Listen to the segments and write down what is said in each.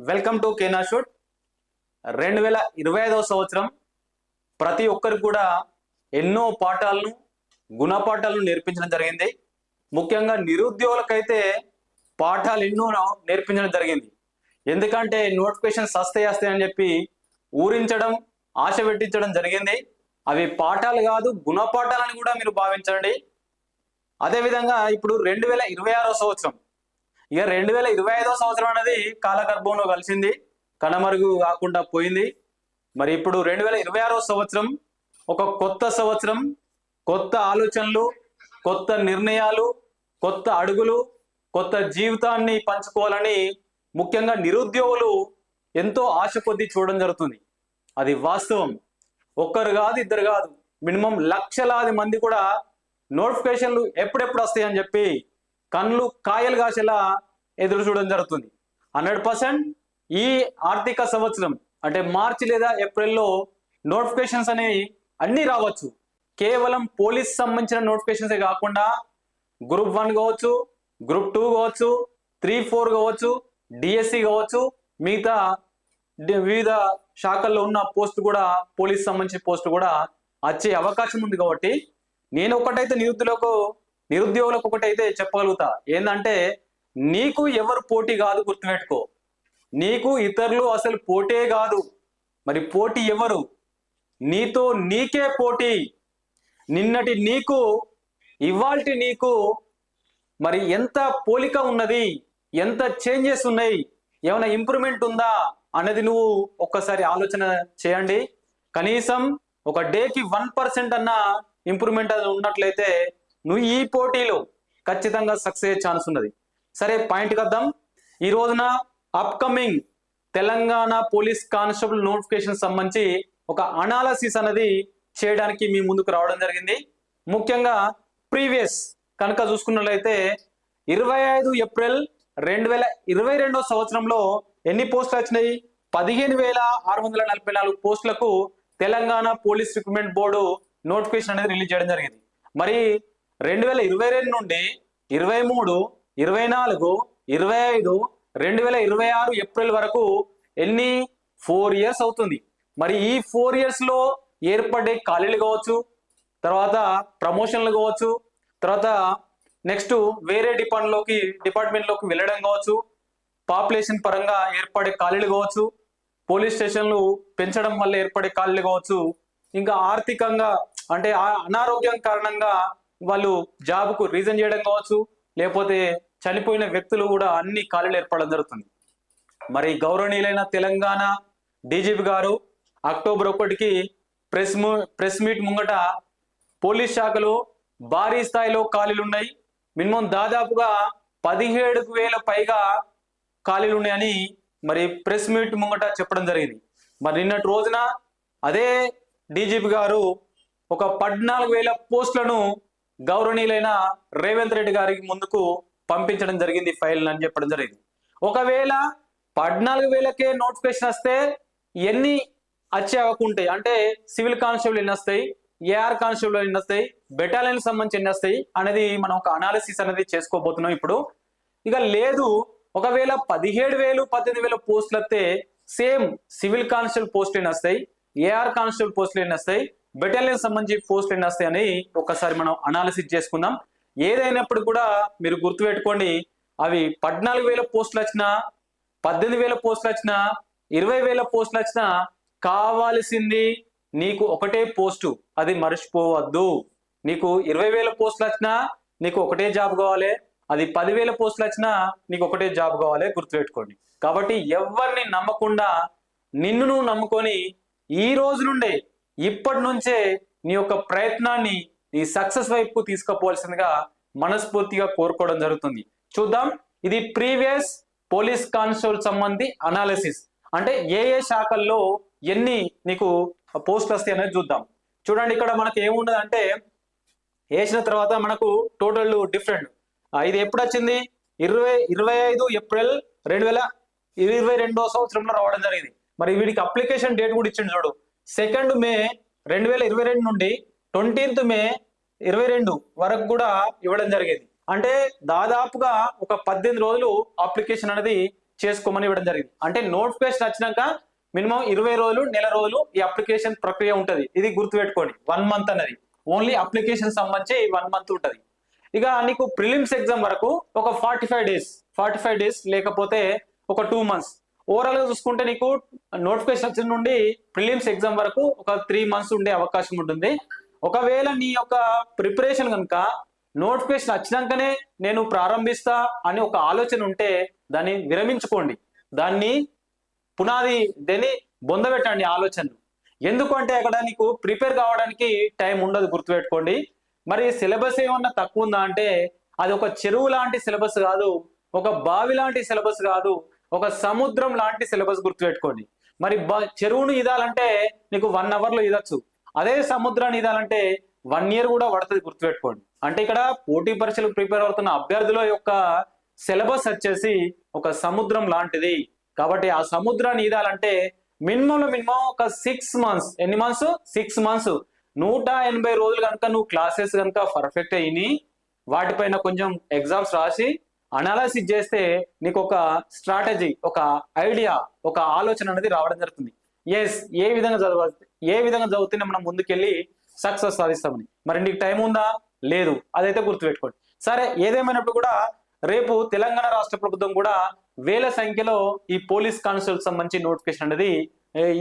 Welcome to కేనా shoot రెండు వేల ఇరవై ఐదవ సంవత్సరం ప్రతి ఒక్కరు కూడా ఎన్నో పాఠాలను గుణపాఠాలను నేర్పించడం జరిగింది. ముఖ్యంగా నిరుద్యోగులకైతే పాఠాలు ఎన్నో నేర్పించడం జరిగింది. ఎందుకంటే నోటిఫికేషన్స్ వస్తాయి వస్తాయి అని చెప్పి ఊరించడం ఆశ పెట్టించడం జరిగింది. అవి పాఠాలు కాదు గుణపాఠాలని కూడా మీరు భావించండి. అదేవిధంగా ఇప్పుడు రెండు వేల ఇరవై ఆరో సంవత్సరం ఇక రెండు వేల ఇరవై ఐదో సంవత్సరం అనేది కాలగర్భంలో కలిసింది. కనమరుగు కాకుండా పోయింది. మరి ఇప్పుడు రెండు వేల ఇరవై ఆరో సంవత్సరం ఒక కొత్త సంవత్సరం కొత్త ఆలోచనలు కొత్త నిర్ణయాలు కొత్త అడుగులు కొత్త జీవితాన్ని పంచుకోవాలని ముఖ్యంగా నిరుద్యోగులు ఎంతో ఆశ కొద్దీ చూడడం జరుగుతుంది. అది వాస్తవం. ఒక్కరు కాదు ఇద్దరు కాదు మినిమం లక్షలాది మంది కూడా నోటిఫికేషన్లు ఎప్పుడెప్పుడు వస్తాయి అని చెప్పి కళ్ళు కాయలు కాసేలా ఎదురు చూడడం జరుగుతుంది. హండ్రెడ్ పర్సెంట్ ఈ ఆర్థిక సంవత్సరం అంటే మార్చి లేదా ఏప్రిల్లో నోటిఫికేషన్స్ అనేవి అన్నీ రావచ్చు. కేవలం పోలీస్ సంబంధించిన నోటిఫికేషన్సే కాకుండా గ్రూప్ వన్ కావచ్చు గ్రూప్ టూ కావచ్చు త్రీ ఫోర్ కావచ్చు డిఎస్సి కావచ్చు మిగతా వివిధ శాఖల్లో ఉన్న పోస్ట్ కూడా పోలీస్ సంబంధించిన పోస్ట్ కూడా వచ్చే అవకాశం ఉంది కాబట్టి నేను ఒకటైతే నిరుద్యోగులకు నిరుద్యోగులకు ఒకటైతే చెప్పగలుగుతా. ఏంటంటే నీకు ఎవరు పోటీ కాదు గుర్తుపెట్టుకో. నీకు ఇతరులు అసలు పోటే కాదు. మరి పోటీ ఎవరు? నీతో నీకే పోటీ. నిన్నటి నీకు ఇవాల్టి నీకు మరి ఎంత పోలిక ఉన్నది? ఎంత చేంజెస్ ఉన్నాయి? ఏమైనా ఇంప్రూవ్మెంట్ ఉందా? అనేది నువ్వు ఒక్కసారి ఆలోచన చేయండి. కనీసం ఒక డేకి వన్ పర్సెంట్ అన్న ఇంప్రూవ్మెంట్ అది ఉన్నట్లయితే నువ్వు ఈ పోటీలో ఖచ్చితంగా సక్సెస్ అయ్యే ఛాన్స్ ఉన్నది. సరే పాయింట్కి వద్దాం. ఈ రోజున upcoming Telangana police constable notification సంబంధించి ఒక అనాలసిస్ అనేది చేయడానికి మీ ముందుకు రావడం జరిగింది. ముఖ్యంగా ప్రీవియస్ కనుక చూసుకున్నట్లయితే ఇరవై ఐదు ఏప్రిల్ రెండు వేల ఇరవై రెండో సంవత్సరంలో ఎన్ని పోస్టులు వచ్చినాయి? పదిహేను వేల ఆరు వందల నలభై నాలుగు పోస్టులకు Telangana police recruitment board notification అనేది రిలీజ్ చేయడం జరిగింది. మరి రెండు వేల ఇరవై రెండు నుండి ఇరవై మూడు ఇరవై నాలుగు ఇరవై ఐదు రెండు వేల ఇరవై ఆరు ఏప్రిల్ వరకు ఎన్ని? ఫోర్ ఇయర్స్ అవుతుంది. మరి ఈ ఫోర్ ఇయర్స్లో ఏర్పడే ఖాళీలు కావచ్చు తర్వాత ప్రమోషన్లు కావచ్చు తర్వాత నెక్స్ట్ వేరే డిపార్ట్మెంట్లోకి డిపార్ట్మెంట్లోకి వెళ్ళడం కావచ్చు పాపులేషన్ పరంగా ఏర్పడే ఖాళీలు కావచ్చు పోలీస్ స్టేషన్లు పెంచడం వల్ల ఏర్పడే ఖాళీలు కావచ్చు ఇంకా ఆర్థికంగా అంటే ఆ అనారోగ్యం కారణంగా వాళ్ళు జాబ్కు రీజన్ చేయడం కావచ్చు లేకపోతే చనిపోయిన వ్యక్తులు కూడా అన్ని ఖాళీలు ఏర్పడడం జరుగుతుంది. మరి గౌరవనీయులైన తెలంగాణ డీజీపీ గారు అక్టోబర్ ఒకటికి ప్రెస్ ప్రెస్ మీట్ ముంగట పోలీస్ శాఖలో భారీ స్థాయిలో ఖాళీలు ఉన్నాయి. మినిమం దాదాపుగా పదిహేడు వేల పైగా ఖాళీలు ఉన్నాయని మరి ప్రెస్ మీట్ ముంగట చెప్పడం జరిగింది. మరి నిన్నటి రోజున అదే డీజీపీ గారు ఒక పద్నాలుగు వేల పోస్టులను గౌరవనీయులైన రేవంత్ రెడ్డి గారికి ముందుకు పంపించడం జరిగింది ఫైల్ అని చెప్పడం జరిగింది. ఒకవేళ పద్నాలుగు వేలకే నోటిఫికేషన్ వస్తే ఎన్ని వచ్చే అవకుంటాయి అంటే సివిల్ కానిస్టేబుల్ ఎన్ని వస్తాయి? ఏఆర్ కానిస్టేబుల్ ఎన్ని వస్తాయి? బెటాలియన్ సంబంధించి ఎన్ని వస్తాయి? అనేది మనం ఒక అనాలిసిస్ అనేది చేసుకోబోతున్నాం ఇప్పుడు. ఇక లేదు ఒకవేళ పదిహేడు వేలు పద్దెనిమిది వేల పోస్టులు వస్తే సేమ్ సివిల్ కానిస్టేబుల్ పోస్టులు ఎన్ని వస్తాయి? ఏఆర్ కానిస్టేబుల్ పోస్టులు ఎన్ని వస్తాయి? బెటాలియన్ సంబంధించి పోస్టులు ఎన్ని వస్తాయి అని ఒకసారి మనం అనాలిసిస్ చేసుకుందాం. ఏదైనప్పుడు కూడా మీరు గుర్తుపెట్టుకోండి అవి పద్నాలుగు వేల పోస్టులు వచ్చినా పద్దెనిమిది వేల పోస్టులు వచ్చినా ఇరవై వేల పోస్టులు వచ్చినా కావాల్సింది నీకు ఒకటే పోస్టు. అది మర్చిపోవద్దు. నీకు ఇరవై వేల పోస్టులు వచ్చినా నీకు ఒకటే జాబ్ కావాలి. అది పదివేల పోస్టులు వచ్చినా నీకు ఒకటే జాబ్ కావాలి. గుర్తుపెట్టుకోండి. కాబట్టి ఎవరిని నమ్మకుండా నిన్ను నువ్వు నమ్ముకొని ఈ రోజు నుండే ఇప్పటి నుంచే నీ యొక్క ప్రయత్నాన్ని నీ సక్సెస్ వైపు తీసుకుపోవాల్సిందిగా మనస్ఫూర్తిగా కోరుకోవడం జరుగుతుంది. చూద్దాం. ఇది ప్రీవియస్ పోలీస్ కానిస్టేబుల్ సంబంధి అనాలిసిస్. అంటే ఏ ఏ శాఖల్లో ఎన్ని నీకు పోస్టులు వస్తాయి అనేది చూద్దాం. చూడండి ఇక్కడ మనకి ఏముండదు అంటే వేసిన తర్వాత మనకు టోటల్ డిఫరెంట్. ఇది ఎప్పుడు వచ్చింది? ఇరవై ఇరవై ఐదు ఏప్రిల్ రెండు వేల ఇరవై రెండో సంవత్సరంలో రావడం జరిగింది. మరి వీడికి అప్లికేషన్ డేట్ కూడా ఇచ్చిండు చూడు. సెకండ్ మే రెండు వేల ఇరవై రెండు నుండి ట్వంటీన్త్ మే ఇరవై రెండు వరకు కూడా ఇవ్వడం జరిగేది. అంటే దాదాపుగా ఒక పద్దెనిమిది రోజులు అప్లికేషన్ అనేది చేసుకోమని ఇవ్వడం జరిగింది. అంటే నోటిఫికేషన్ వచ్చినాక మినిమం ఇరవై రోజులు నెల రోజులు ఈ అప్లికేషన్ ప్రక్రియ ఉంటుంది. ఇది గుర్తుపెట్టుకోండి. వన్ మంత్ అన్నది. ఓన్లీ అప్లికేషన్ సంబంధించి వన్ మంత్ ఉంటుంది. ఇక నీకు ప్రిలిమ్స్ ఎగ్జామ్ వరకు ఒక forty five days forty five days లేకపోతే ఒక టూ మంత్స్ ఓవరాల్గా చూసుకుంటే నీకు నోటిఫికేషన్ వచ్చిన నుండి ప్రిలిమ్స్ ఎగ్జామ్ వరకు ఒక త్రీ మంత్స్ ఉండే అవకాశం ఉంటుంది. ఒకవేళ నీ యొక్క ప్రిపరేషన్ కనుక నోటిఫికేషన్ వచ్చినాకనే నేను ప్రారంభిస్తా అని ఒక ఆలోచన ఉంటే దాన్ని విరమించుకోండి. దాన్ని పునాది దేని బొందబెట్టండి ఆలోచనలు. ఎందుకంటే అక్కడ నీకు ప్రిపేర్ కావడానికి టైం ఉండదు గుర్తుపెట్టుకోండి. మరి సిలబస్ ఏమన్నా తక్కువ ఉందా అంటే అది ఒక చెరువు లాంటి సిలబస్ కాదు ఒక బావి లాంటి సిలబస్ కాదు ఒక సముద్రం లాంటి సిలబస్ గుర్తుపెట్టుకోండి. మరి బ- చెరువును ఈదాలంటే నీకు వన్ అవర్లో ఈదొచ్చు. అదే సముద్రాన్ని ఈదాలంటే వన్ ఇయర్ కూడా పడుతుంది గుర్తుపెట్టుకోండి. అంటే ఇక్కడ పోటీ పరీక్షలకు ప్రిపేర్ అవుతున్న అభ్యర్థుల యొక్క సిలబస్ వచ్చేసి ఒక సముద్రం లాంటిది. కాబట్టి ఆ సముద్రాన్ని ఈదాలంటే మినిమంలో మినిమం ఒక సిక్స్ మంత్స్ ఎన్ని మంత్స్? Six months. నూట ఎనభై రోజులు కనుక నువ్వు క్లాసెస్ కనుక పర్ఫెక్ట్ అయిని వాటిపైన కొంచెం ఎగ్జామ్స్ రాసి అనాలసిస్ చేస్తే నీకు ఒక స్ట్రాటజీ ఒక ఐడియా ఒక ఆలోచన అనేది రావడం జరుగుతుంది. ఎస్ ఏ విధంగా చదవాలి ఏ విధంగా చదివితేనే మనం ముందుకెళ్ళి సక్సెస్ సాధిస్తామని. మరి నీకు టైం ఉందా? లేదు. అదైతే గుర్తుపెట్టుకోండి. సరే ఏదేమైనప్పుడు కూడా రేపు తెలంగాణ రాష్ట్ర ప్రభుత్వం కూడా వేల సంఖ్యలో ఈ పోలీస్ కానిస్టేబుల్ సంబంధించి నోటిఫికేషన్ అనేది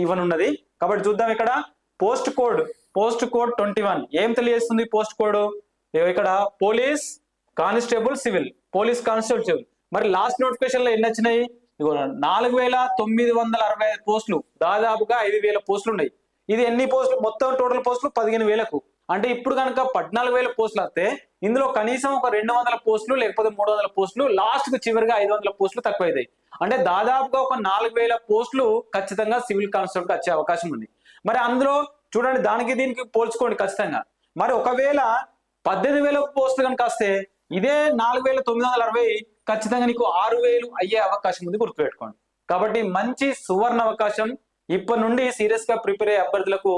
ఇవ్వనున్నది. కాబట్టి చూద్దాం ఇక్కడ. Post code post code twenty one ఏం తెలియజేస్తుంది పోస్ట్ కోడ్ ఇక్కడ police constable civil. Police constable మరి లాస్ట్ నోటిఫికేషన్లో ఎన్ని వచ్చినాయి? ఇదిగో నాలుగు వేల తొమ్మిది వందల అరవై ఐదు పోస్టులు. దాదాపుగా ఐదు వేల పోస్టులు ఉన్నాయి. ఇది ఎన్ని పోస్టులు? మొత్తం టోటల్ పోస్టులు పదిహేను వేలకు. అంటే ఇప్పుడు కనుక పద్నాలుగు వేల పోస్టులు వస్తే ఇందులో కనీసం ఒక రెండు వందల పోస్టులు లేకపోతే మూడు వందల పోస్టులు లాస్ట్కు చివరిగా ఐదు వందల పోస్టులు తక్కువ అవుతాయి అంటే దాదాపుగా ఒక నాలుగు వేల పోస్టులు ఖచ్చితంగా సివిల్ కానిస్టేబుల్కి వచ్చే అవకాశం ఉంది. మరి అందులో చూడండి దానికి దీనికి పోల్చుకోండి ఖచ్చితంగా. మరి ఒకవేళ పద్దెనిమిది వేల పోస్టులు కనుక వస్తే ఇదే నాలుగు వేల తొమ్మిది వందల అరవై ఖచ్చితంగా నీకు ఆరు వేలు అయ్యే అవకాశం ఉంది గుర్తుపెట్టుకోండి. కాబట్టి మంచి సువర్ణ అవకాశం. ఇప్పటి నుండి సీరియస్గా ప్రిపేర్ అయ్యే అభ్యర్థులకు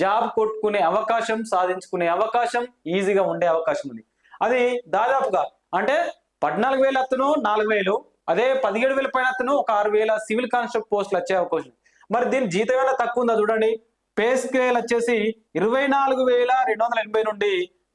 జాబ్ కొట్టుకునే అవకాశం సాధించుకునే అవకాశం ఈజీగా ఉండే అవకాశం ఉంది. అది దాదాపుగా అంటే పద్నాలుగు వేల అతను నాలుగు వేలు. అదే పదిహేడు వేల పైన అతను ఒక ఆరు వేల సివిల్ కానిస్టేబుల్ పోస్టులు వచ్చే అవకాశం మరి దీని జీతం ఏమైనా తక్కువ ఉందా చూడండి. పే స్కేల్ వచ్చేసి ఇరవై నాలుగు వేల రెండు వందల ఎనభై నుండి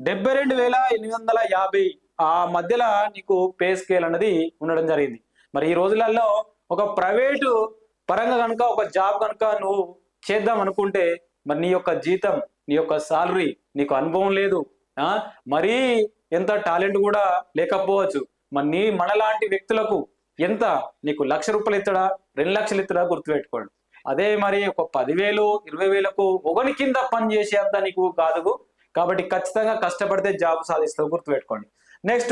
డెబ్బై రెండు వేల ఎనిమిది వందల యాభై. ఆ మధ్యలో నీకు పే స్కేల్ అనేది ఉండడం జరిగింది. మరి ఈ రోజులలో ఒక ప్రైవేటు పరంగా కనుక ఒక జాబ్ కనుక నువ్వు చేద్దాం అనుకుంటే మరి నీ యొక్క జీతం నీ యొక్క సాలరీ నీకు అనుభవం లేదు. ఆ? మరీ ఎంత టాలెంట్ కూడా లేకపోవచ్చు. మరి నీ మనలాంటి వ్యక్తులకు ఎంత నీకు లక్ష రూపాయలు ఇస్తాడా రెండు లక్షలు ఇస్తాడా గుర్తుపెట్టుకోండి. అదే మరి ఒక పదివేలు ఇరవై వేలకు ఒకని కింద పని చేసేంత నీకు కాదు కాబట్టి ఖచ్చితంగా కష్టపడితే జాబ్ సాధిస్తావు గుర్తుపెట్టుకోండి. నెక్స్ట్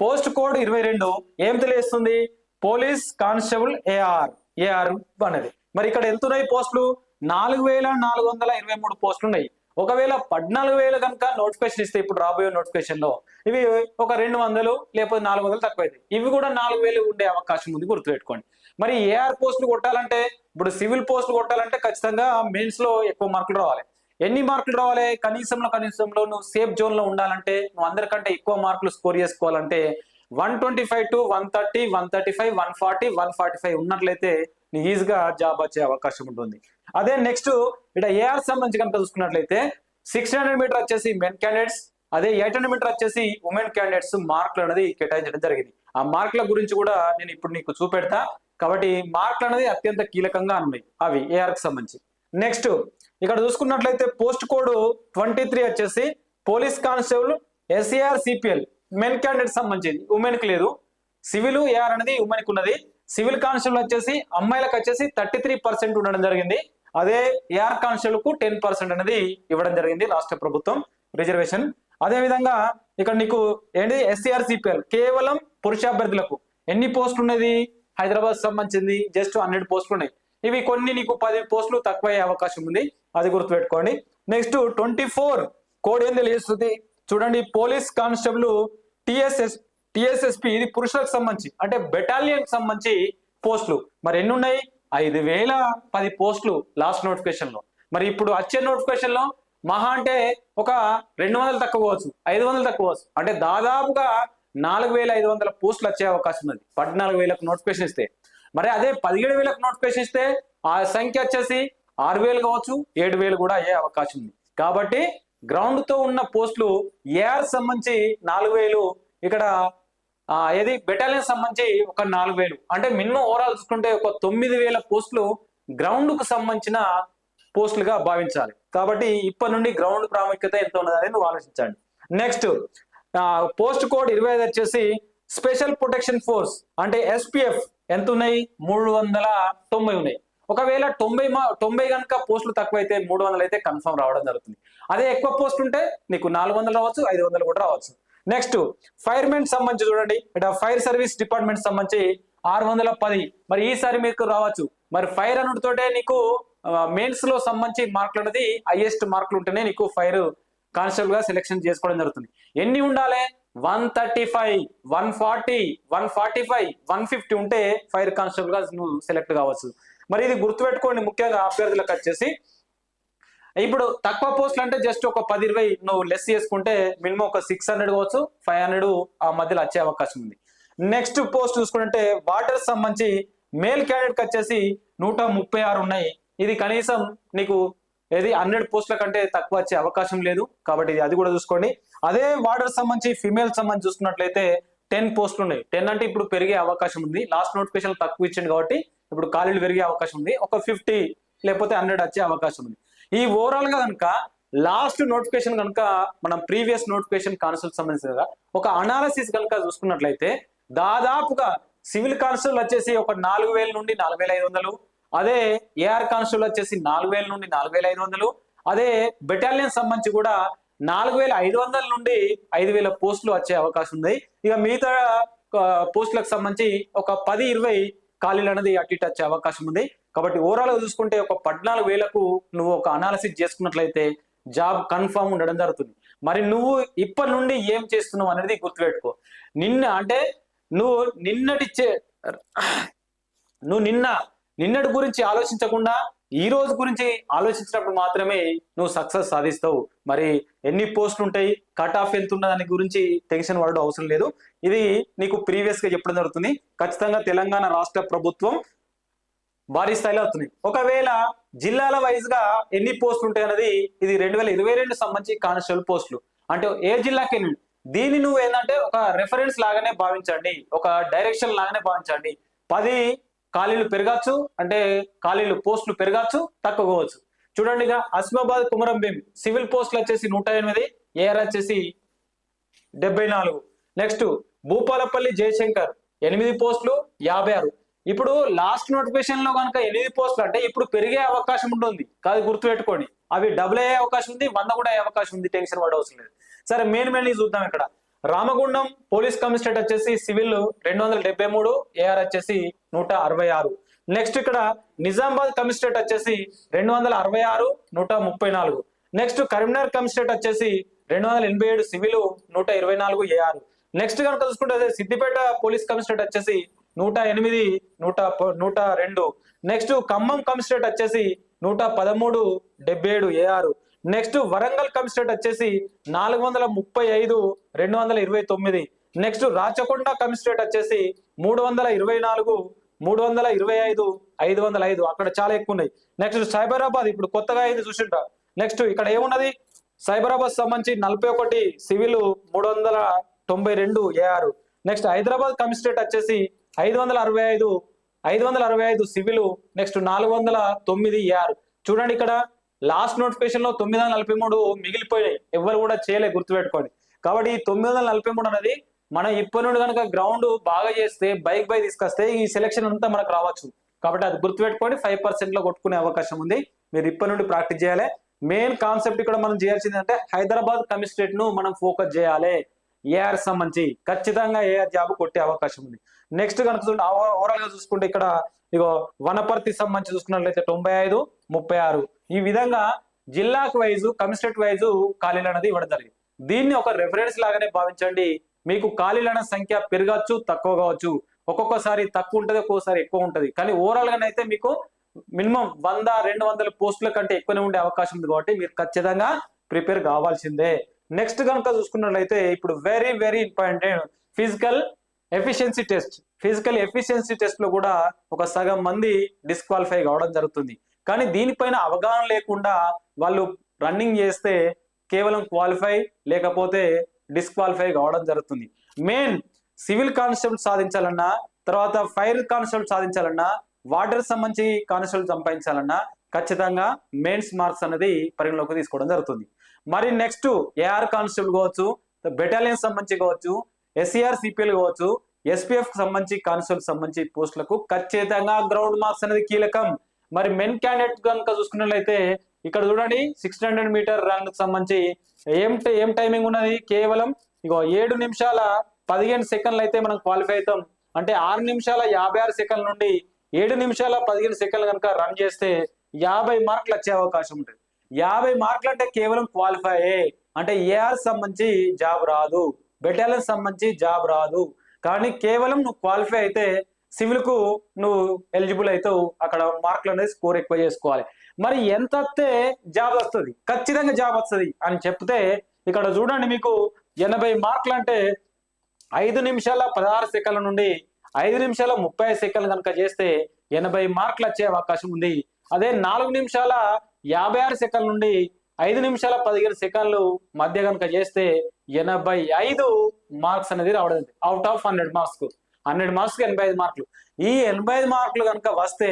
పోస్ట్ కోడ్ ఇరవై రెండు ఏం తెలియజేస్తుంది? Police constable AR. ఏఆర్ అనేది. మరి ఇక్కడ వెళ్తున్నాయి పోస్టులు. నాలుగు వేల నాలుగు వందల ఇరవై మూడు పోస్టులు ఉన్నాయి. ఒకవేళ పద్నాలుగు వేలు కనుక నోటిఫికేషన్ ఇస్తే ఇప్పుడు రాబోయే నోటిఫికేషన్లో ఇవి ఒక రెండు వందలు లేకపోతే నాలుగు వందలు తక్కువ అవుతాయి ఇవి కూడా నాలుగు వేలు ఉండే అవకాశం ఉంది గుర్తుపెట్టుకోండి. మరి ఏఆర్ పోస్టులు కొట్టాలంటే ఇప్పుడు సివిల్ పోస్టులు కొట్టాలంటే ఖచ్చితంగా మెయిన్స్లో ఎక్కువ మార్కులు రావాలి. ఎన్ని మార్కులు రావాలి? కనీసంలో కనీసంలో నువ్వు సేఫ్ జోన్లో ఉండాలంటే నువ్వు అందరికంటే ఎక్కువ మార్కులు స్కోర్ చేసుకోవాలంటే one twenty five to one thirty one thirty five one forty one forty five ఉన్నట్లయితే నీకు ఈజీగా జాబ్ వచ్చే అవకాశం ఉంటుంది. అదే నెక్స్ట్ ఇక్కడ ఏఆర్ సంబంధించి కనుక చూసుకున్నట్లయితే సిక్స్ హండ్రెడ్ మీటర్ వచ్చేసి మెన్ క్యాండిడేట్స్ అదే ఎయిట్ హండ్రెడ్ మీటర్ వచ్చేసి ఉమెన్ క్యాండిడేట్స్ మార్కులు అనేది కేటాయించడం జరిగింది. ఆ మార్కుల గురించి కూడా నేను ఇప్పుడు నీకు చూపెడతా. కాబట్టి మార్కులు అనేది అత్యంత కీలకంగా ఉన్నాయి అవి ఏఆర్ సంబంధించి. నెక్స్ట్ ఇక్కడ చూసుకున్నట్లయితే పోస్ట్ కోడ్ ట్వంటీ త్రీ వచ్చేసి police constable SAR CPL men candidate సంబంధించింది. ఉమెన్కి లేదు. సివిల్ ఏఆర్ అనేది ఉమెన్కి ఉన్నది. సివిల్ కానిస్టేబుల్ వచ్చేసి అమ్మాయిలకు వచ్చేసి థర్టీ త్రీ పర్సెంట్ ఉండడం జరిగింది. అదే ఏఆర్ కానిస్టేబుల్కు టెన్ పర్సెంట్ అనేది ఇవ్వడం జరిగింది రాష్ట్ర ప్రభుత్వం రిజర్వేషన్. అదే విధంగా ఇక్కడ నీకు ఏంటి? ఎస్సీఆర్ సిపిఎల్ కేవలం పురుష అభ్యర్థులకు ఎన్ని పోస్టులు ఉన్నది? హైదరాబాద్ సంబంధించింది. జస్ట్ హండ్రెడ్ పోస్టులు ఉన్నాయి. ఇవి కొన్ని నీకు పది పోస్టులు తక్కువ అయ్యే అవకాశం ఉంది. అది గుర్తుపెట్టుకోండి. నెక్స్ట్ ట్వంటీ ఫోర్ కోడ్ ఏం తెలియజేస్తుంది చూడండి పోలీస్ కానిస్టేబుల్ టిఎస్ఎస్ టిఎస్ఎస్పి ఇది పురుషులకు సంబంధించి అంటే బెటాలియన్ సంబంధించి పోస్టులు. మరి ఎన్ని ఉన్నాయి ఐదు వేల పది పోస్టులు లాస్ట్ నోటిఫికేషన్లో. మరి ఇప్పుడు వచ్చే నోటిఫికేషన్లో మహా అంటే ఒక రెండు వందలు తక్కువ పోవచ్చు ఐదు వందలు తక్కువ పోవచ్చు అంటే దాదాపుగా నాలుగు వేల ఐదు వందల పోస్టులు వచ్చే అవకాశం ఉంది పద్నాలుగు వేలకు నోటిఫికేషన్ ఇస్తే. మరి అదే పదిహేడు వేలకు నోటిఫికేషన్ ఇస్తే ఆ సంఖ్య వచ్చేసి ఆరు వేలు కావచ్చు ఏడు వేలు కూడా అయ్యే అవకాశం ఉంది. కాబట్టి గ్రౌండ్తో ఉన్న పోస్టులు ఏఆర్ సంబంధించి నాలుగు వేలు ఇక్కడ ఏది బెటాలియన్ సంబంధించి ఒక నాలుగు వేలు. అంటే మినిమం ఓవరాల్ చూసుకుంటే ఒక తొమ్మిది వేల పోస్టులు గ్రౌండ్కు సంబంధించిన పోస్టులుగా భావించాలి. కాబట్టి ఇప్పటి నుండి గ్రౌండ్ ప్రాముఖ్యత ఎంత ఉన్నది అనేది నువ్వు ఆలోచించండి. నెక్స్ట్ పోస్ట్ కోడ్ ఇరవై ఐదు వచ్చేసి స్పెషల్ ప్రొటెక్షన్ ఫోర్స్ అంటే ఎస్పీఎఫ్ ఎంత ఉన్నాయి? మూడు వందల తొంభై ఉన్నాయి. ఒకవేళ తొంభై మా తొంభై కనుక పోస్టులు తక్కువైతే మూడు వందలు అయితే కన్ఫర్మ్ రావడం జరుగుతుంది. అదే ఎక్కువ పోస్ట్ ఉంటే నీకు నాలుగు వందలు రావచ్చు ఐదు వందలు కూడా రావచ్చు. నెక్స్ట్ ఫైర్మెన్ సంబంధించి చూడండి. ఇక్కడ ఫైర్ సర్వీస్ డిపార్ట్మెంట్ సంబంధించి ఆరు వందల పది. మరి ఈసారి మీకు రావచ్చు. మరి ఫైర్ అనుడితోటే నీకు మెయిన్స్లో సంబంధించి మార్కులు అనేది హైయెస్ట్ మార్కులు ఉంటేనే నీకు ఫైర్ కానిస్టేబుల్గా సెలెక్షన్ చేసుకోవడం జరుగుతుంది. ఎన్ని ఉండాలి? One thirty five one forty one forty five one fifty ఉంటే ఫైర్ కానిస్టేబుల్గా నువ్వు సెలెక్ట్ కావచ్చు. మరి ఇది గుర్తుపెట్టుకోండి ముఖ్యంగా అభ్యర్థులకు వచ్చేసి. ఇప్పుడు తక్కువ పోస్టులు అంటే జస్ట్ ఒక పది ఇరవై నువ్వు లెస్ చేసుకుంటే మినిమం ఒక సిక్స్ హండ్రెడ్ కావచ్చు ఫైవ్ హండ్రెడ్ ఆ మధ్యలో వచ్చే అవకాశం ఉంది. నెక్స్ట్ పోస్ట్ చూసుకుంటే వాటర్ సంబంధించి మేల్ క్యాండిడేట్ వచ్చేసి నూట ముప్పై ఆరు ఉన్నాయి. ఇది కనీసం నీకు ఏది హండ్రెడ్ పోస్టుల కంటే తక్కువ వచ్చే అవకాశం లేదు. కాబట్టి ఇది అది కూడా చూసుకోండి. అదే వాటర్ సంబంధించి ఫిమేల్ సంబంధించి చూసుకున్నట్లయితే టెన్ పోస్టులు ఉన్నాయి. టెన్ అంటే ఇప్పుడు పెరిగే అవకాశం ఉంది. లాస్ట్ నోటిఫికేషన్ తక్కువ ఇచ్చింది కాబట్టి ఇప్పుడు ఖాళీలు పెరిగే అవకాశం ఉంది. ఒక ఫిఫ్టీ లేకపోతే హండ్రెడ్ వచ్చే అవకాశం ఉంది. ఈ ఓవరాల్గా కనుక లాస్ట్ నోటిఫికేషన్ కనుక మనం ప్రీవియస్ నోటిఫికేషన్ కాన్సల్ సంబంధించిన ఒక అనాలసిస్ కనుక చూసుకున్నట్లయితే దాదాపుగా సివిల్ కానిస్టేబుల్ వచ్చేసి ఒక నాలుగు వేల నుండి నాలుగు వేల ఐదు వందలు అదే ఏఆర్ కానిస్టేబుల్ వచ్చేసి నాలుగు వేల నుండి నాలుగు వేల ఐదు వందలు అదే బెటాలియన్ సంబంధించి కూడా నాలుగు వేల ఐదు వందల నుండి ఐదు వేల పోస్టులు వచ్చే అవకాశం ఉంది. ఇక మిగతా పోస్టులకు సంబంధించి ఒక పది ఇరవై ఖాళీలు అనేది అటు ఇటు వచ్చే అవకాశం ఉంది. కాబట్టి ఓవరాల్గా చూసుకుంటే ఒక పద్నాలుగు వేలకు నువ్వు ఒక అనాలిసిస్ చేసుకున్నట్లయితే జాబ్ కన్ఫామ్ ఉండడం జరుగుతుంది. మరి నువ్వు ఇప్పటి నుండి ఏం చేస్తున్నావు అనేది గుర్తుపెట్టుకో. నిన్న అంటే నువ్వు నిన్నటి నువ్వు నిన్న నిన్నటి గురించి ఆలోచించకుండా ఈ రోజు గురించి ఆలోచించినప్పుడు మాత్రమే నువ్వు సక్సెస్ సాధిస్తావు. మరి ఎన్ని పోస్టులు ఉంటాయి కట్ ఆఫ్ ఎంత ఉన్నది దాని గురించి టెన్షన్ పడడం అవసరం లేదు. ఇది నీకు ప్రీవియస్గా చెప్పడం జరుగుతుంది. ఖచ్చితంగా తెలంగాణ రాష్ట్ర ప్రభుత్వం భారీ స్థాయిలో వస్తుంది. ఒకవేళ జిల్లాల వైజ్గా ఎన్ని పోస్టులు ఉంటాయి అనేది ఇది రెండు వేల ఇరవై రెండు సంబంధించి కానిస్టేబుల్ పోస్టులు అంటే ఏ జిల్లాకి ఎన్ని? దీన్ని నువ్వు ఏంటంటే ఒక రెఫరెన్స్ లాగానే భావించండి. ఒక డైరెక్షన్ లాగానే భావించండి. పది ఖాళీలు పెరగచ్చు అంటే ఖాళీలు పోస్టులు పెరగచ్చు తక్కువ కావచ్చు చూడండి ఇక అస్మాబాద్ కుమరం సివిల్ పోస్టులు వచ్చేసి నూట ఎనిమిది ఏఆర్ వచ్చేసి డెబ్బై నాలుగు. నెక్స్ట్ భూపాలపల్లి జయశంకర్ ఎనిమిది పోస్టులు యాభై ఆరు. ఇప్పుడు లాస్ట్ నోటిఫికేషన్లో కనుక ఎనిమిది పోస్టులు అంటే ఇప్పుడు పెరిగే అవకాశం ఉంటుంది. కాదు గుర్తుపెట్టుకోండి. అవి డబుల్ అయ్యే అవకాశం ఉంది వంద కూడా అయ్యే అవకాశం ఉంది టెన్షన్ పడవలసిన లేదు. సరే మెయిన్ మెయిన్ చూద్దాం ఇక్కడ. రామగుండం పోలీస్ కమిషనరేట్ వచ్చేసి సివిల్ రెండు వందల డెబ్బై మూడు ఏఆర్ వచ్చేసి నూట అరవై ఆరు. నెక్స్ట్ ఇక్కడ నిజామాబాద్ కమిషనరేట్ వచ్చేసి రెండు వందల అరవై ఆరు నూట ముప్పై నాలుగు. నెక్స్ట్ కరీంనగర్ కమిషనరేట్ వచ్చేసి రెండు వందల ఎనభై ఏడు సివిల్ నూట ఇరవై నాలుగు ఏఆర్. నెక్స్ట్ కనుక చూసుకుంటే సిద్దిపేట పోలీస్ కమిషనరేట్ వచ్చేసి నూట ఎనిమిది నూట నూట రెండు. నెక్స్ట్ ఖమ్మం కమిషనరేట్ వచ్చేసి నూట పదమూడు డెబ్బై ఏడు ఏఆర్ నెక్స్ట్ వరంగల్ కమిషనరేట్ వచ్చేసి నాలుగు వందల ముప్పై ఐదు రెండు వందల ఇరవై తొమ్మిది. నెక్స్ట్ రాచకొండ కమిషనరేట్ వచ్చేసి మూడు వందల ఇరవై నాలుగు మూడు వందల ఇరవై ఐదు ఐదు వందల ఐదు. అక్కడ చాలా ఎక్కువ ఉన్నాయి. నెక్స్ట్ సైబరాబాద్ ఇప్పుడు కొత్తగా అయింది చూసిండ్రా. నెక్స్ట్ ఇక్కడ ఏమున్నది? సైబరాబాద్ సంబంధించి నలభై ఒకటి సివిల్ మూడు వందల తొంభై రెండు ఏఆర్ నెక్స్ట్ హైదరాబాద్ కమిషనరేట్ వచ్చేసి ఐదు వందల అరవై ఐదు ఐదు వందల అరవై ఐదు సివిల్ నెక్స్ట్ నాలుగు వందల తొమ్మిది ఏఆర్ చూడండి ఇక్కడ లాస్ట్ నోటిఫికేషన్లో తొమ్మిది వందల నలభై మూడు మిగిలిపోయాయి ఎవరు కూడా చేయలే గుర్తుపెట్టుకోండి. కాబట్టి ఈ తొమ్మిది వందల నలభై మూడు అనేది మనం ఇప్పటి నుండి కనుక గ్రౌండ్ బాగా చేస్తే బైక్ బై తీసుకొస్తే ఈ సెలక్షన్ అంతా మనకు రావచ్చు. కాబట్టి అది గుర్తుపెట్టుకోండి ఫైవ్ పర్సెంట్లో కొట్టుకునే అవకాశం ఉంది. మీరు ఇప్పటి నుండి ప్రాక్టీస్ చేయాలి. మెయిన్ కాన్సెప్ట్ ఇక్కడ మనం చేయాల్సింది అంటే హైదరాబాద్ కమిస్ట్రేట్ను మనం ఫోకస్ చేయాలి. ఏఆర్ సంబంధించి ఖచ్చితంగా ఏఆర్ జాబ్ కొట్టే అవకాశం ఉంది. నెక్స్ట్ కనుక ఓవరాల్గా చూసుకుంటే ఇక్కడ ఇగో వనపర్తి సంబంధించి చూసుకున్నట్లయితే తొంభై ఐదు ముప్పై ఆరు. ఈ విధంగా జిల్లాకు వైజు కమిషనరేట్ వైజు ఖాళీలు అనేది ఇవ్వడం జరిగింది. దీన్ని ఒక రెఫరెన్స్ లాగానే భావించండి. మీకు ఖాళీల సంఖ్య పెరగచ్చు తక్కువ కావచ్చు. ఒక్కొక్కసారి తక్కువ ఉంటుంది ఒక్కొక్కసారి ఎక్కువ ఉంటుంది. కానీ ఓవరాల్ గానైతే మీకు మినిమం వంద రెండు వందల పోస్టుల కంటే ఎక్కువనే ఉండే అవకాశం ఉంది కాబట్టి మీరు ఖచ్చితంగా ప్రిపేర్ కావాల్సిందే. నెక్స్ట్ కనుక చూసుకున్నట్లయితే ఇప్పుడు very very important physical efficiency test physical efficiency టెస్ట్లో కూడా ఒక సగం మంది డిస్క్వాలిఫై కావడం జరుగుతుంది. కానీ దీనిపైన అవగాహన లేకుండా వాళ్ళు రన్నింగ్ చేస్తే కేవలం క్వాలిఫై లేకపోతే డిస్క్వాలిఫై కావడం జరుగుతుంది. మెయిన్ సివిల్ కానిస్టేబుల్ సాధించాలన్నా తర్వాత ఫైర్ కానిస్టేబుల్ సాధించాలన్నా వాటర్ సంబంధించి కానిస్టేబుల్ సంపాదించాలన్నా ఖచ్చితంగా మెయిన్స్ మార్క్స్ అనేది పరిగణలోకి తీసుకోవడం జరుగుతుంది. మరి నెక్స్ట్ ఏఆర్ కానిస్టేబుల్ కావచ్చు బెటాలియన్ సంబంధించి కావచ్చు ఎస్ఈఆర్ సిపిఎల్ కావచ్చు ఎస్పీఎఫ్ సంబంధించి కానిస్టేబుల్ సంబంధించి పోస్టులకు ఖచ్చితంగా గ్రౌండ్ మార్క్స్ అనేది కీలకం. మరి మెన్ క్యాండిడేట్ కనుక చూసుకున్నట్లయితే ఇక్కడ చూడండి సిక్స్ హండ్రెడ్ మీటర్ రన్ సంబంధించి ఏం ఏం టైమింగ్ ఉన్నది? కేవలం ఇగో ఏడు నిమిషాల పదిహేను సెకండ్లు అయితే మనం క్వాలిఫై అవుతాం. అంటే ఆరు నిమిషాల యాభై ఆరు సెకండ్ల నుండి ఏడు నిమిషాల పదిహేను సెకండ్లు కనుక రన్ చేస్తే యాభై మార్కులు వచ్చే అవకాశం ఉంటుంది. యాభై మార్కులు అంటే కేవలం క్వాలిఫై అంటే ఏఆర్ సంబంధించి జాబ్ రాదు. బెటాలియన్ సంబంధించి జాబ్ రాదు. కానీ కేవలం నువ్వు క్వాలిఫై అయితే సివిల్కు నువ్వు ఎలిజిబుల్ అవుతావు. అక్కడ మార్కులు అనేది స్కోర్ ఎక్కువ చేసుకోవాలి. మరి ఎంత వస్తే జాబ్ వస్తుంది? ఖచ్చితంగా జాబ్ వస్తుంది అని చెప్తే ఇక్కడ చూడండి మీకు ఎనభై మార్కులు అంటే ఐదు నిమిషాల పదహారు సెకండ్ల నుండి ఐదు నిమిషాల ముప్పై సెకండ్లు కనుక చేస్తే ఎనభై మార్కులు వచ్చే అవకాశం ఉంది. అదే నాలుగు నిమిషాల యాభై ఆరు సెకండ్ల నుండి ఐదు నిమిషాల పదిహేను సెకండ్లు మధ్య కనుక చేస్తే ఎనభై ఐదు మార్క్స్ అనేది రావడం అవుట్ ఆఫ్ హండ్రెడ్ మార్క్స్కు. హండ్రెడ్ మార్క్స్కు ఎనభై ఐదు మార్కులు. ఈ ఎనభై ఐదు మార్కులు కనుక వస్తే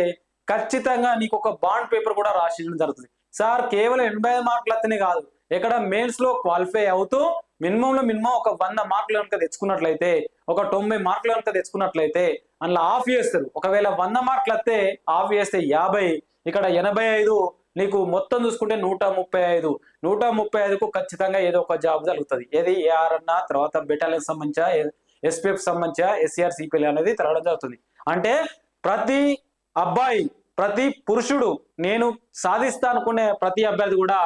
ఖచ్చితంగా నీకు ఒక బాండ్ పేపర్ కూడా రాసించడం జరుగుతుంది. సార్ కేవలం ఎనభై ఐదు మార్కులు అతనే కాదు. ఎక్కడ మెయిన్స్లో క్వాలిఫై అవుతూ మినిమం లో మినిమం ఒక వంద మార్కులు కనుక తెచ్చుకున్నట్లయితే ఒక తొంభై మార్కులు కనుక తెచ్చుకున్నట్లయితే అందులో ఆఫ్ చేస్తారు ఒకవేళ వంద మార్కులు వస్తే ఆఫ్ చేస్తే యాభై ఇక్కడ ఎనభై ఐదు నీకు మొత్తం చూసుకుంటే నూట ముప్పై ఐదు నూట ముప్పై ఐదుకు ఖచ్చితంగా ఏదో ఒక జాబ్ జరుగుతుంది. ఏది ఏఆర్ అన్న తర్వాత బెటాలియన్ సంబంధించా ఎస్పీఎఫ్ సంబంధించా ఎస్సీఆర్ సిపిఎల్ అనేది తిరగడం జరుగుతుంది. అంటే ప్రతి అబ్బాయి ప్రతి పురుషుడు నేను సాధిస్తా అనుకునే ప్రతి అభ్యర్థి కూడా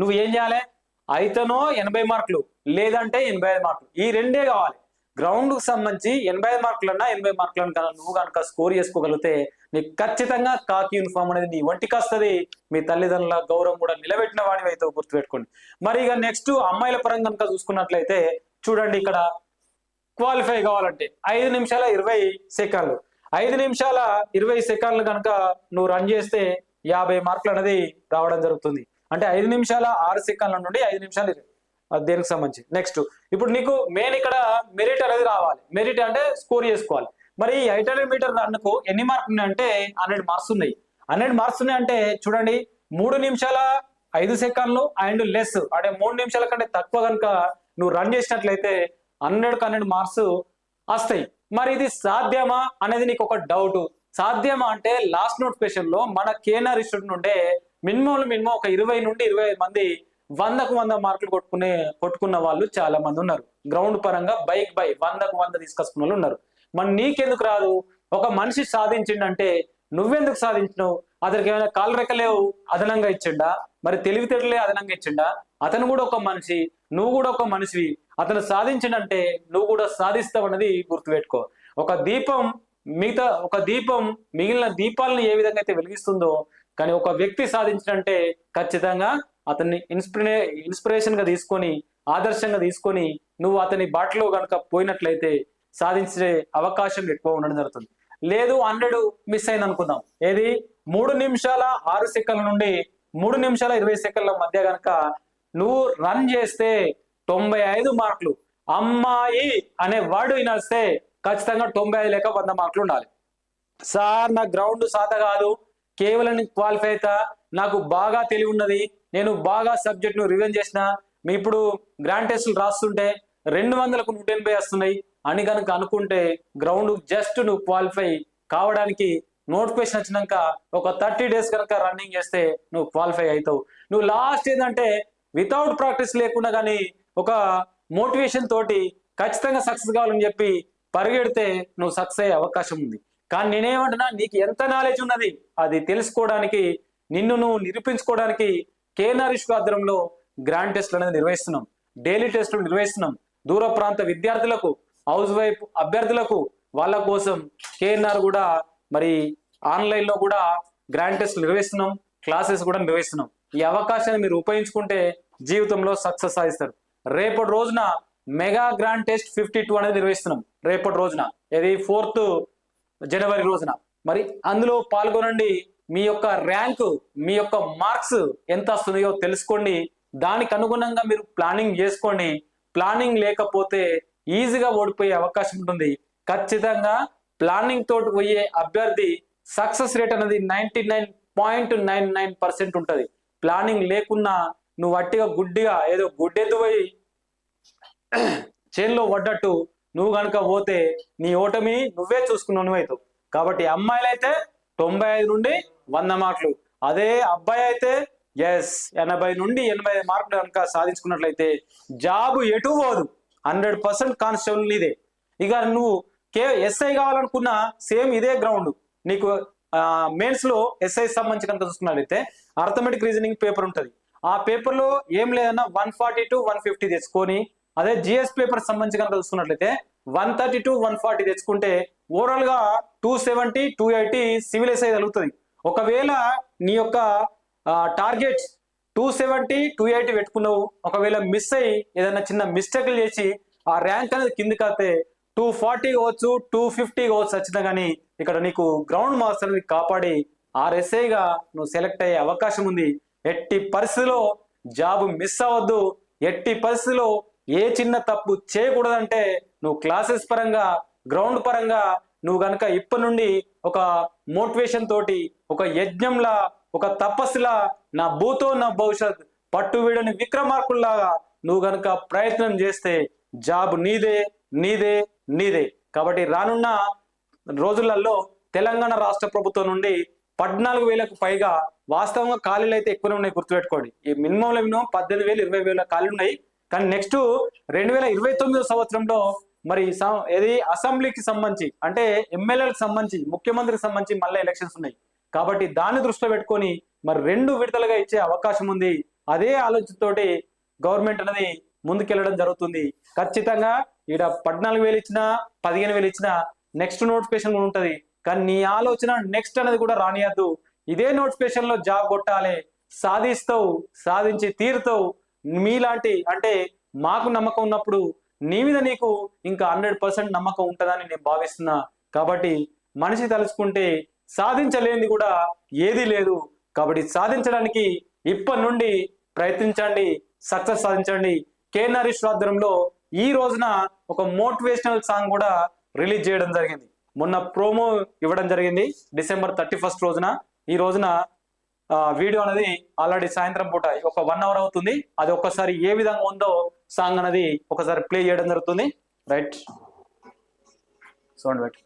నువ్వు ఏం చేయాలి? అయితేనో ఎనభై మార్కులు లేదంటే ఎనభై ఐదు మార్కులు. ఈ రెండే కావాలి. గ్రౌండ్కు సంబంధించి ఎనభై ఐదు మార్కులన్నా ఎనభై మార్కులను కనుక నువ్వు కనుక స్కోర్ చేసుకోగలిగితే నీకు ఖచ్చితంగా కాకి యూనిఫామ్ అనేది నీ ఒంటికి వస్తుంది. మీ తల్లిదండ్రుల గౌరవం కూడా నిలబెట్టిన వాడివి అయితే గుర్తుపెట్టుకోండి. మరి ఇక నెక్స్ట్ అమ్మాయిల పరంగా కనుక చూసుకున్నట్లయితే చూడండి ఇక్కడ క్వాలిఫై కావాలంటే ఐదు నిమిషాల ఇరవై సెకండ్లు. ఐదు నిమిషాల ఇరవై సెకండ్లు కనుక నువ్వు రన్ చేస్తే యాభై మార్కులు అనేది రావడం జరుగుతుంది. అంటే ఐదు నిమిషాల ఆరు సెకండ్ల నుండి ఐదు నిమిషాలు దేనికి సంబంధించి? నెక్స్ట్ ఇప్పుడు నీకు మెయిన్ ఇక్కడ మెరిట్ అనేది రావాలి. మెరిట్ అంటే స్కోర్ చేసుకోవాలి. మరి ఎయిట్ హండ్రెడ్ మీటర్ రన్కు ఎన్ని మార్కులు ఉన్నాయంటే హండ్రెడ్ మార్క్స్ ఉన్నాయి. హండ్రెడ్ మార్క్స్ ఉన్నాయి అంటే చూడండి మూడు నిమిషాల ఐదు సెకండ్లు అండ్ లెస్. అంటే మూడు నిమిషాల కంటే తక్కువ కనుక నువ్వు రన్ చేసినట్లయితే హండ్రెడ్ హండ్రెడ్ మార్క్స్ వస్తాయి. మరి ఇది సాధ్యమా అనేది నీకు ఒక డౌట్. సాధ్యమా అంటే లాస్ట్ నోటిఫికేషన్లో మన కేఎన్ఆర్ ఇన్స్టిట్యూట్ నుండే మినిమం మినిమం ఒక ఇరవై నుండి ఇరవై ఐదు మంది వందకు వంద మార్కులు కొట్టుకునే కొట్టుకున్న వాళ్ళు చాలా మంది ఉన్నారు. గ్రౌండ్ పరంగా బైక్ బై వందకు వంద తీసుకొచ్చుకున్న వాళ్ళు ఉన్నారు. మరి నీకెందుకు రాదు? ఒక మనిషి సాధించిండంటే నువ్వెందుకు సాధించినావు? అతనికి ఏమైనా కాలు రెక్కలేవు అదనంగా ఇచ్చిండా? మరి తెలివితేటలే అదనంగా ఇచ్చిండా? అతను కూడా ఒక మనిషి నువ్వు కూడా ఒక మనిషివి. అతను సాధించిండంటే నువ్వు కూడా సాధిస్తావు అన్నది గుర్తుపెట్టుకో. ఒక దీపం మిగతా ఒక దీపం మిగిలిన దీపాలను ఏ విధంగా అయితే వెలిగిస్తుందో కానీ ఒక వ్యక్తి సాధించినంటే ఖచ్చితంగా అతన్ని ఇన్స్పిరే ఇన్స్పిరేషన్గా తీసుకొని ఆదర్శంగా తీసుకొని నువ్వు అతని బాటలో కనుక పోయినట్లయితే సాధించే అవకాశం ఎక్కువ ఉండడం జరుగుతుంది. లేదు హండ్రెడ్ మిస్ అయింది అనుకుందాం. ఏది? మూడు నిమిషాల ఆరు సెకండ్ల నుండి మూడు నిమిషాల ఇరవై సెకండ్ల మధ్య కనుక నువ్వు రన్ చేస్తే తొంభై ఐదు మార్కులు. అమ్మాయి అనే వర్డ్ వినాల్స్తే ఖచ్చితంగా తొంభై ఐదు లేక వంద మార్కులు ఉండాలి. సార్ నా గ్రౌండ్ సాత కాదు. కేవలం క్వాలిఫై అవుతా. నాకు బాగా తెలివి ఉన్నది. నేను బాగా సబ్జెక్ట్ను రివిజన్ చేసిన. మీ ఇప్పుడు గ్రాండ్ టెస్టులు రాస్తుంటే రెండు వందలకు నూట ఎనభై వస్తున్నాయి. అని కనుక అనుకుంటే గ్రౌండ్ జస్ట్ నువ్వు క్వాలిఫై కావడానికి నోటిఫికేషన్ వచ్చినాక ఒక థర్టీ డేస్ కనుక రన్నింగ్ చేస్తే నువ్వు క్వాలిఫై అవుతావు. నువ్వు లాస్ట్ ఏంటంటే వితౌట్ ప్రాక్టీస్ లేకుండా కానీ ఒక మోటివేషన్ తోటి ఖచ్చితంగా సక్సెస్ కావాలని చెప్పి పరిగెడితే నువ్వు సక్సెస్ అయ్యే అవకాశం ఉంది. కానీ నేనేమంటున్నా నీకు ఎంత నాలెడ్జ్ ఉన్నది అది తెలుసుకోవడానికి నిన్ను నువ్వు నిరూపించుకోవడానికి కేఎన్ఆర్ ఇష్యూ ఆధ్వర్యంలో గ్రాండ్ టెస్ట్లు అనేది నిర్వహిస్తున్నాం. డైలీ టెస్టులు నిర్వహిస్తున్నాం. దూర ప్రాంత విద్యార్థులకు హౌస్ వైఫ్ అభ్యర్థులకు వాళ్ళ కోసం కేఎన్ఆర్ కూడా మరి ఆన్లైన్లో కూడా గ్రాండ్ టెస్ట్ నిర్వహిస్తున్నాం క్లాసెస్ కూడా నిర్వహిస్తున్నాం. ఈ అవకాశాన్ని మీరు ఉపయోగించుకుంటే జీవితంలో సక్సెస్ సాధిస్తారు. రేపటి రోజున mega grand test fifty two అనేది నిర్వహిస్తున్నాం. రేపటి రోజున ఇది ఫోర్త్ జనవరి రోజున. మరి అందులో పాల్గొనండి మీ యొక్క ర్యాంకు మీ యొక్క మార్క్స్ ఎంత వస్తున్నాయో తెలుసుకోండి. దానికి అనుగుణంగా మీరు ప్లానింగ్ చేసుకోండి. ప్లానింగ్ లేకపోతే ఈజీగా ఓడిపోయే అవకాశం ఉంటుంది. ఖచ్చితంగా ప్లానింగ్ తోటి పోయే అభ్యర్థి సక్సెస్ రేట్ అనేది ninety nine point nine nine percent ఉంటుంది. ప్లానింగ్ లేకున్నా నువ్వు వట్టిగా గుడ్డిగా ఏదో గుడ్డెత్తు పోయి చేన్లో పడ్డట్టు నువ్వు కనుక పోతే నీ ఓటమి నువ్వే చూసుకున్నావు నువ్వైతే కాబట్టి అమ్మాయిలు అయితే తొంభై ఐదు నుండి వంద మార్కులు. అదే అబ్బాయి అయితే ఎస్ ఎనభై నుండి ఎనభై ఐదు మార్కులు కనుక సాధించుకున్నట్లయితే జాబ్ ఎటు పోదు. హండ్రెడ్ పర్సెంట్ కానిస్టేబుల్ ఇదే ఇక నువ్వు కే ఎస్ఐ కావాలనుకున్నా సేమ్ ఇదే గ్రౌండ్ నీకు మెయిన్స్లో ఎస్ఐ సంబంధించి కనుక చూసుకున్నట్లయితే అర్థమెటిక్ రీజనింగ్ పేపర్ ఉంటుంది. ఆ పేపర్లో ఏం లేదన్నా one forty to one fifty తెచ్చుకొని అదే జిఎస్ పేపర్ సంబంధించి కనుక చూసుకున్నట్లయితే one thirty to one forty తెచ్చుకుంటే ఓవరాల్గా two seventy to eighty civil SI కలుగుతుంది ఒకవేళ నీ యొక్క target two seventy to eighty పెట్టుకున్నావు. ఒకవేళ మిస్ అయ్యి ఏదైనా చిన్న మిస్టేక్లు చేసి ఆ ర్యాంక్ అనేది కిందికి వస్తే టూ ఫార్టీ కావచ్చు టూ ఫిఫ్టీ కావచ్చు వచ్చినా కానీ ఇక్కడ నీకు గ్రౌండ్ మార్క్స్ అనేది కాపాడి ఆర్ఎస్ఐగా నువ్వు సెలెక్ట్ అయ్యే అవకాశం ఉంది. ఎట్టి పరిస్థితిలో జాబ్ మిస్ అవ్వద్దు. ఎట్టి పరిస్థితిలో ఏ చిన్న తప్పు చేయకూడదంటే నువ్వు క్లాసెస్ పరంగా గ్రౌండ్ పరంగా నువ్వు గనక ఇప్పటి నుండి ఒక మోటివేషన్ తోటి ఒక యజ్ఞంలా ఒక తపస్సులా నా భూతో నా భవిష్యత్ పట్టు వీడని విక్రమార్కుల్లాగా నువ్వు గనక ప్రయత్నం చేస్తే జాబ్ నీదే నీదే నీదే. కాబట్టి రానున్న రోజులలో తెలంగాణ రాష్ట్ర ప్రభుత్వం నుండి పద్నాలుగు వేలకు పైగా వాస్తవంగా ఖాళీలు అయితే ఎక్కువనే ఉన్నాయి గుర్తుపెట్టుకోండి. ఈ మినిమంలో మినిమం పద్దెనిమిది వేలు ఇరవై వేల ఖాళీలు ఉన్నాయి. కానీ నెక్స్ట్ రెండు వేల ఇరవై తొమ్మిదో సంవత్సరంలో మరి ఏది అసెంబ్లీకి సంబంధించి అంటే ఎమ్మెల్యేలకు సంబంధించి ముఖ్యమంత్రికి సంబంధించి మళ్ళీ ఎలక్షన్స్ ఉన్నాయి. కాబట్టి దాన్ని దృష్టిలో పెట్టుకొని మరి రెండు విడతలుగా ఇచ్చే అవకాశం ఉంది. అదే ఆలోచనతోటి గవర్నమెంట్ అనేది ముందుకెళ్ళడం జరుగుతుంది. ఖచ్చితంగా ఈడ పద్నాలుగు వేలు ఇచ్చినా పదిహేను వేలు ఇచ్చినా నెక్స్ట్ నోటిఫికేషన్ కూడా కానీ నీ ఆలోచన నెక్స్ట్ అనేది కూడా రానియద్దు. ఇదే నోటిఫికేషన్లో జాబ్ కొట్టాలి సాధిస్తావు సాధించి తీరుతావు. మీలాంటి అంటే మాకు నమ్మకం ఉన్నప్పుడు నీ మీద నీకు ఇంకా హండ్రెడ్ పర్సెంట్ నమ్మకం ఉంటుందని నేను భావిస్తున్నా. కాబట్టి మనిషి తలుచుకుంటే సాధించలేనిది కూడా ఏది లేదు. కాబట్టి సాధించడానికి ఇప్పటి నుండి ప్రయత్నించండి సక్సెస్ సాధించండి. కేఎన్ఆర్ ఆధ్వర్యంలో ఈ రోజున ఒక మోటివేషనల్ సాంగ్ కూడా రిలీజ్ చేయడం జరిగింది. మొన్న ప్రోమో ఇవ్వడం జరిగింది డిసెంబర్ థర్టీ ఫస్ట్ రోజున. ఈ రోజున వీడియో అనేది ఆల్రెడీ సాయంత్రం పూట ఒక వన్ అవర్ అవుతుంది. అది ఒక్కసారి ఏ విధంగా ఉందో సాంగ్ అనేది ఒకసారి ప్లే చేయడం జరుగుతుంది. Right? Sound bet.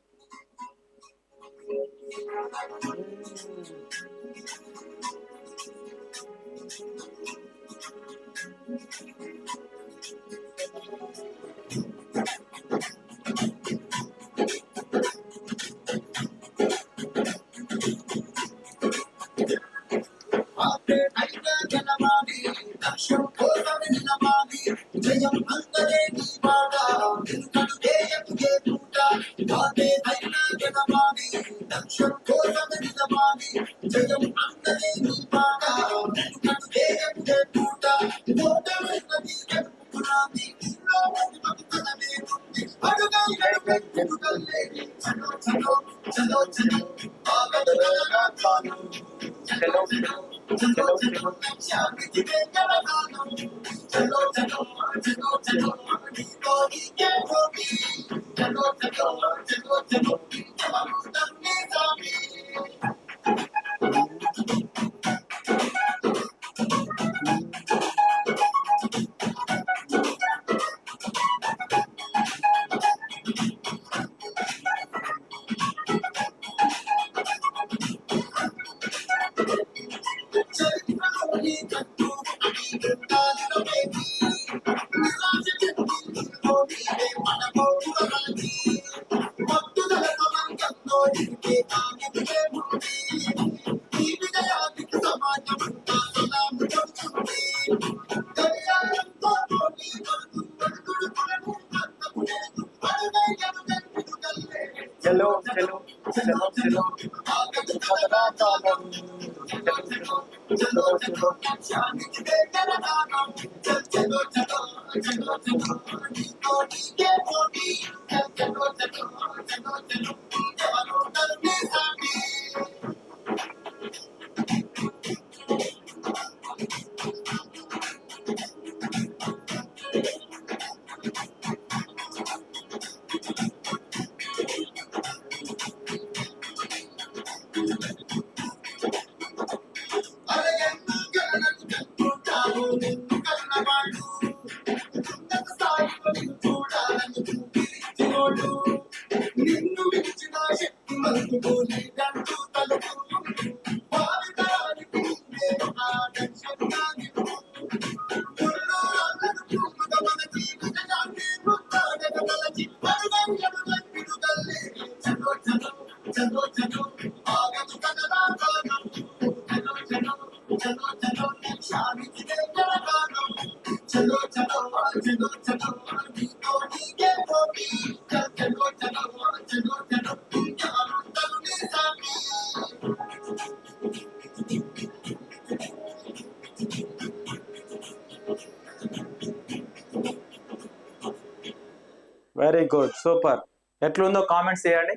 Very good super ఎట్లుందో కామెంట్స్ చేయండి.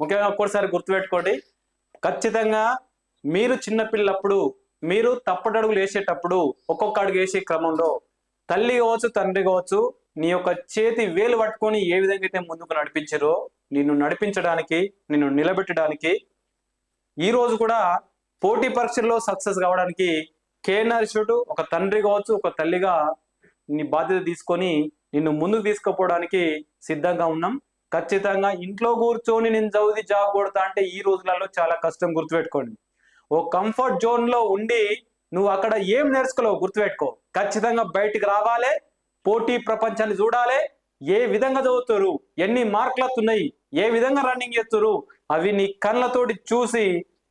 ముఖ్యంగా ఒక్కోసారి గుర్తుపెట్టుకోండి. ఖచ్చితంగా మీరు చిన్నపిల్లప్పుడు మీరు తప్పటడుగులు వేసేటప్పుడు ఒక్కొక్క అడుగు వేసే క్రమంలో తల్లి కావచ్చు తండ్రి కావచ్చు నీ యొక్క చేతి వేలు పట్టుకొని ఏ విధంగా అయితే ముందుకు నడిపించారో నిన్ను నడిపించడానికి నిన్ను నిలబెట్టడానికి ఈ రోజు కూడా పోటీ పరీక్షల్లో సక్సెస్ కావడానికి కేఎన్ఆర్ ఒక తండ్రి కావచ్చు ఒక తల్లిగా నీ బాధ్యత తీసుకొని నిన్ను ముందుకు తీసుకుపోవడానికి సిద్ధంగా ఉన్నాం. ఖచ్చితంగా ఇంట్లో కూర్చొని నేను చదివి జాబ్ కొడతా అంటే ఈ రోజులలో చాలా కష్టం గుర్తుపెట్టుకోండి. ఓ కంఫర్ట్ జోన్లో ఉండి నువ్వు అక్కడ ఏం నేర్చుకోలేవు గుర్తుపెట్టుకో. ఖచ్చితంగా బయటికి రావాలి పోటీ ప్రపంచాన్ని చూడాలి ఏ విధంగా చదువుతారు ఎన్ని మార్కులు వస్తున్నాయి ఏ విధంగా రన్నింగ్ చేస్తారు అవి నీ కళ్ళతోటి చూసి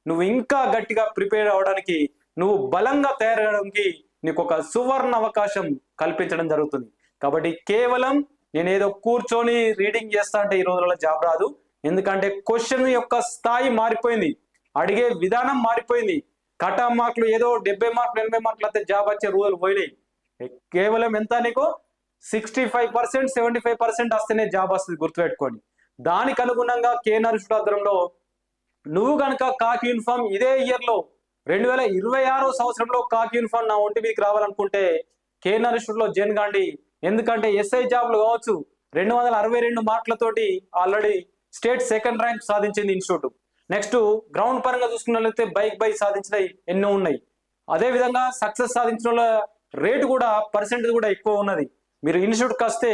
నువ్వు ఇంకా గట్టిగా ప్రిపేర్ అవడానికి నువ్వు బలంగా తయారవడానికి నీకు ఒక సువర్ణ అవకాశం కల్పించడం జరుగుతుంది. కాబట్టి కేవలం నేను ఏదో కూర్చొని రీడింగ్ చేస్తా అంటే ఈ రోజులలో జాబ్ రాదు. ఎందుకంటే క్వశ్చన్ యొక్క స్థాయి మారిపోయింది. అడిగే విధానం మారిపోయింది. కటా మార్కులు ఏదో డెబ్బై మార్కులు ఎనభై మార్కులు అయితే జాబ్ వచ్చే రోజులు పోయినాయి. కేవలం ఎంత నీకు? Sixty five percent seventy five percent వస్తేనే జాబ్ వస్తుంది గుర్తుపెట్టుకోండి. దానికి అనుగుణంగా కే ఆధ్వర్యంలో నువ్వు కనుక కాకి యూనిఫామ్ ఇదే ఇయర్లో రెండు వేల ఇరవై ఆరో సంవత్సరంలో కాకి యూనిఫామ్ నా ఒంటి మీదకి రావాలనుకుంటే కే లో జైన్ గాండి ఎందుకంటే ఎస్ఐ జాబ్లు కావచ్చు రెండు వందల అరవై రెండు మార్కులతోటి ఆల్రెడీ స్టేట్ సెకండ్ ర్యాంక్ సాధించింది ఇన్స్టిట్యూట్. నెక్స్ట్ గ్రౌండ్ పరంగా చూసుకున్నట్లయితే బైక్ బై సాధించినవి ఎన్నో ఉన్నాయి. అదేవిధంగా సక్సెస్ సాధించిన రేటు కూడా పర్సెంటేజ్ కూడా ఎక్కువ ఉన్నది. మీరు ఇన్స్టిట్యూట్కి వస్తే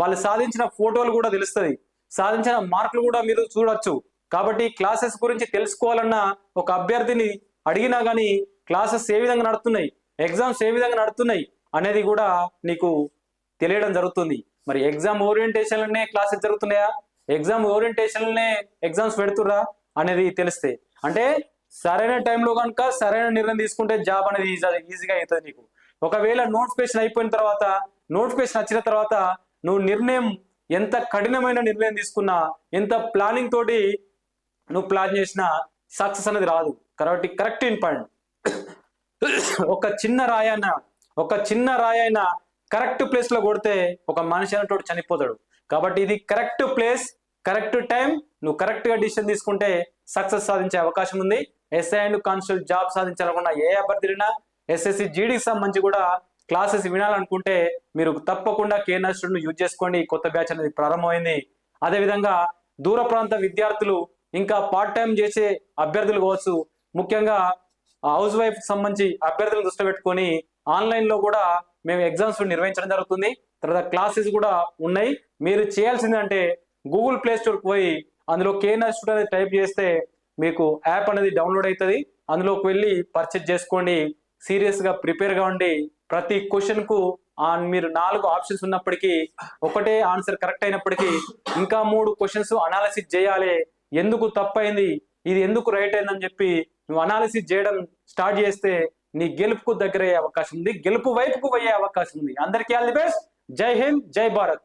వాళ్ళు సాధించిన ఫోటోలు కూడా తెలుస్తుంది. సాధించిన మార్కులు కూడా మీరు చూడొచ్చు. కాబట్టి క్లాసెస్ గురించి తెలుసుకోవాలన్న ఒక అభ్యర్థిని అడిగినా కానీ క్లాసెస్ ఏ విధంగా నడుస్తున్నాయి ఎగ్జామ్స్ ఏ విధంగా నడుస్తున్నాయి అనేది కూడా నీకు తెలియడం జరుగుతుంది. మరి ఎగ్జామ్ ఓరియంటేషన్లనే క్లాసెస్ జరుగుతున్నాయా? ఎగ్జామ్ ఓరియంటేషన్లనే ఎగ్జామ్స్ పెడుతుర్రా అనేది తెలిస్తే. అంటే సరైన టైంలో కనుక సరైన నిర్ణయం తీసుకుంటే జాబ్ అనేది ఈజీ- ఈజీగా అవుతుంది నీకు. ఒకవేళ నోటిఫికేషన్ అయిపోయిన తర్వాత నోటిఫికేషన్ వచ్చిన తర్వాత నువ్వు నిర్ణయం ఎంత కఠినమైన నిర్ణయం తీసుకున్నా ఎంత ప్లానింగ్ తోటి నువ్వు ప్లాన్ చేసినా సక్సెస్ అనేది రాదు. కాబట్టి కరెక్ట్ ఇన్ పాయింట్ ఒక చిన్న రాయన ఒక చిన్న రాయైనా కరెక్ట్ ప్లేస్లో కొడితే ఒక మనిషి అనేటోడు చనిపోతాడు. కాబట్టి ఇది కరెక్ట్ ప్లేస్ కరెక్ట్ టైం నువ్వు కరెక్ట్గా డిసిషన్ తీసుకుంటే సక్సెస్ సాధించే అవకాశం ఉంది. ఎస్ఐ అండ్ కానిస్టేబుల్ జాబ్ సాధించాలనుకున్న ఏ అభ్యర్థులైనా ఎస్ఎస్సి జీడీకి సంబంధించి కూడా క్లాసెస్ వినాలనుకుంటే మీరు తప్పకుండా కేఎన్ఆర్ను యూజ్ చేసుకోండి కొత్త బ్యాచ్ అనేది ప్రారంభమైంది. అదేవిధంగా దూర ప్రాంత విద్యార్థులు ఇంకా పార్ట్ టైం చేసే అభ్యర్థులు కావచ్చు ముఖ్యంగా హౌస్ వైఫ్ సంబంధించి అభ్యర్థులను దృష్టి పెట్టుకొని ఆన్లైన్లో కూడా మేము ఎగ్జామ్స్ నిర్వహించడం జరుగుతుంది. తర్వాత క్లాసెస్ కూడా ఉన్నాయి. మీరు చేయాల్సింది అంటే గూగుల్ ప్లే స్టోర్కి పోయి అందులో కేఎన్ఆర్ స్టూడెంట్ అనేది టైప్ చేస్తే మీకు యాప్ అనేది డౌన్లోడ్ అవుతుంది. అందులోకి వెళ్ళి పర్చేజ్ చేసుకోండి. సీరియస్గా ప్రిపేర్గా ఉండి ప్రతి క్వశ్చన్కు ఆ మీరు నాలుగు ఆప్షన్స్ ఉన్నప్పటికీ ఒకటే ఆన్సర్ కరెక్ట్ అయినప్పటికీ ఇంకా మూడు క్వశ్చన్స్ అనాలిసిస్ చేయాలి. ఎందుకు తప్పైంది? ఇది ఎందుకు రైట్ అయిందని చెప్పి నువ్వు అనాలిసిస్ చేయడం స్టార్ట్ చేస్తే నీ గెలుపుకు దగ్గర అయ్యే అవకాశం ఉంది గెలుపు వైపుకు పోయే అవకాశం ఉంది. అందరికీ ఆల్ ది బెస్ట్. జై హింద్ జై భారత్.